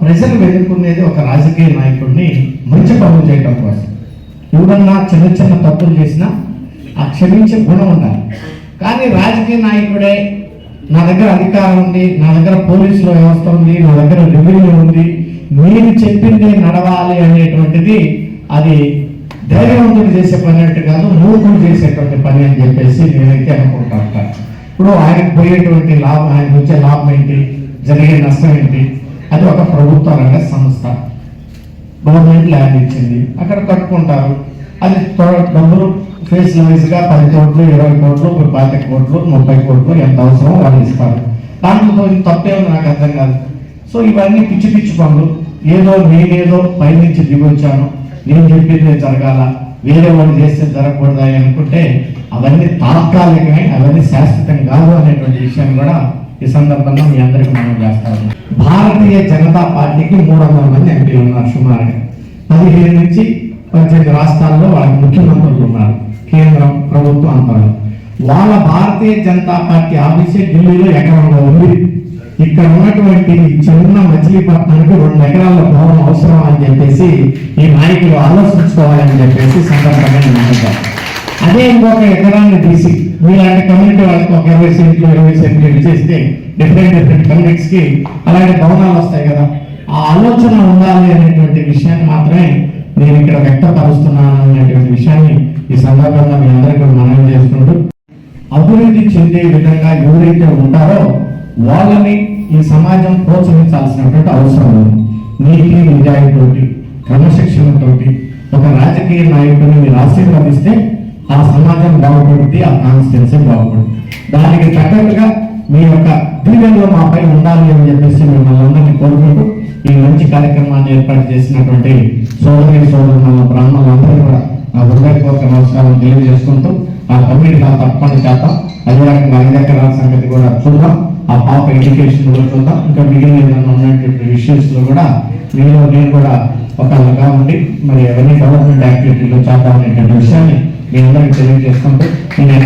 ప్రజలు వెతుక్కునేది ఒక రాజకీయ నాయకుడిని మంచి పనులు చేయడం కోసం. ఎవరన్నా చిన్న చిన్న తప్పులు చేసినా ఆ క్షమించే గుణం ఉండాలి. కానీ రాజకీయ నాయకుడే నా దగ్గర అధికారం ఉంది నా దగ్గర పోలీసుల వ్యవస్థ ఉంది నా దగ్గర రెవెన్యూ ఉంది మీరు చెప్పింది నడవాలి అనేటువంటిది అది ధైర్యవంతుడు చేసే పని అంటే కాదు మూర్ఖుడు చేసేటువంటి పని అని చెప్పేసి నేనైతే అనుకుంటా ఇప్పుడు ఆయనకు పోయేటువంటి లాభం ఆయనకు వచ్చే లాభం ఏంటి? జరిగే నష్టం ఏంటి? అది ఒక ప్రభుత్వ రంగ సంస్థ. గవర్నమెంట్ ల్యాండ్ ఇచ్చింది. అక్కడ కట్టుకుంటారు. అది డబ్బులు ఫేస్ వైజ్గా పది కోట్లు ఇరవై కోట్లు పాతి పాతిక కోట్లు ముప్పై కోట్లు ఎంత అవసరం వాళ్ళు ఇస్తారు. దాంట్లో తప్పేమో నాకు అర్థం కాదు. సో ఇవన్నీ పిచ్చి పిచ్చి పనులు. ఏదో నేనేదో పైనుంచి దిగొచ్చాను. నేను చెప్పిందే జరగాల. వేరే వాళ్ళు చేస్తే జరగకూడదా అని అనుకుంటే అవన్నీ తాత్కాలికమే అవన్నీ శాశ్వతం కాదు అనేటువంటి విషయం కూడా ఈ సందర్భంగా మీ అందరికీ మనం చేస్తాము. భారతీయ జనతా పార్టీకి మూడు వందల మంది ఎంపీలు ఉన్నారు సుమారుగా. పదిహేను నుంచి పద్దెనిమిది రాష్ట్రాల్లో వాళ్ళకి ముఖ్యమంత్రులు ఉన్నారు. కేంద్రం ప్రభుత్వం అంటారు వాళ్ళ భారతీయ జనతా పార్టీ ఆఫీసే ఢిల్లీలో ఎకరంలో ఉంది ఇక్కడ ఉన్నటువంటి చిన్న మచిలీపట్నానికి రెండు ఎకరాల భవనం అవసరం అని చెప్పేసి ఈ నాయకులు ఆలోచించుకోవాలని చెప్పేసి సందర్భంగా నేను అనుకుంటాను అదే ఇంకొక ఎకరాన్ని తీసి మీలాంటి కమ్యూనిటీ వాళ్ళకి ఒక ఇరవై సెంట్లు ఇరవై సెంట్లు ఇచ్చేస్తే డిఫరెంట్ డిఫరెంట్ కమ్యూనిటీస్కి అలాంటి భవనాలు వస్తాయి కదా. ఆ ఆలోచన ఉండాలి అనేటువంటి విషయాన్ని మాత్రమే నేను ఇక్కడ వ్యక్తపరుస్తున్నాను అనేటువంటి విషయాన్ని ఈ సందర్భంగా మీ అందరికీ మనం చేసుకుంటూ అభివృద్ధి చెందే విధంగా ఎవరైతే ఉంటారో వాళ్ళని ఈ సమాజం ప్రోత్సహించాల్సినటువంటి అవసరం ఉంది. నీతి నిజాయితీతోటి క్రమశిక్షణతోటి ఒక రాజకీయ నాయకుడిని మీరు ఆశీర్వదిస్తే ఆ సమాజం బాగుపడుతుంది ఆ కాన్స్టిట్యున్సీ బాగుపడుతుంది. దానికి తగ్గట్టుగా మీ యొక్క దీవెనలో మాపై ఉండాలి అని చెప్పేసి మిమ్మల్ని అందరినీ కోరుకుంటూ ఈ మంచి కార్యక్రమాన్ని ఏర్పాటు చేసినటువంటి సోదరి సోదరుల బ్రాహ్మణులందరూ కూడా నా హృదయపూర్వక నమస్కారం తెలియజేసుకుంటూ ఆ కమిటీ నా తప్పని చేత అదే రకంగా ఐదు ఎకరాల సంగతి కూడా చూద్దాం. ఆ పాప ఎడ్యుకేషన్ కూడా చూద్దాం. ఇంకా మిగిలిన ఏదైనా ఉన్నటువంటి విషయంలో కూడా మీలో నేను కూడా ఒకళ్ళగా ఉండి మరి ఎవరి డెవలప్మెంట్ యాక్టివిటీలో చేద్దాం అనేటువంటి విషయాన్ని మీ అందరికీ తెలియజేసుకుంటూ నేను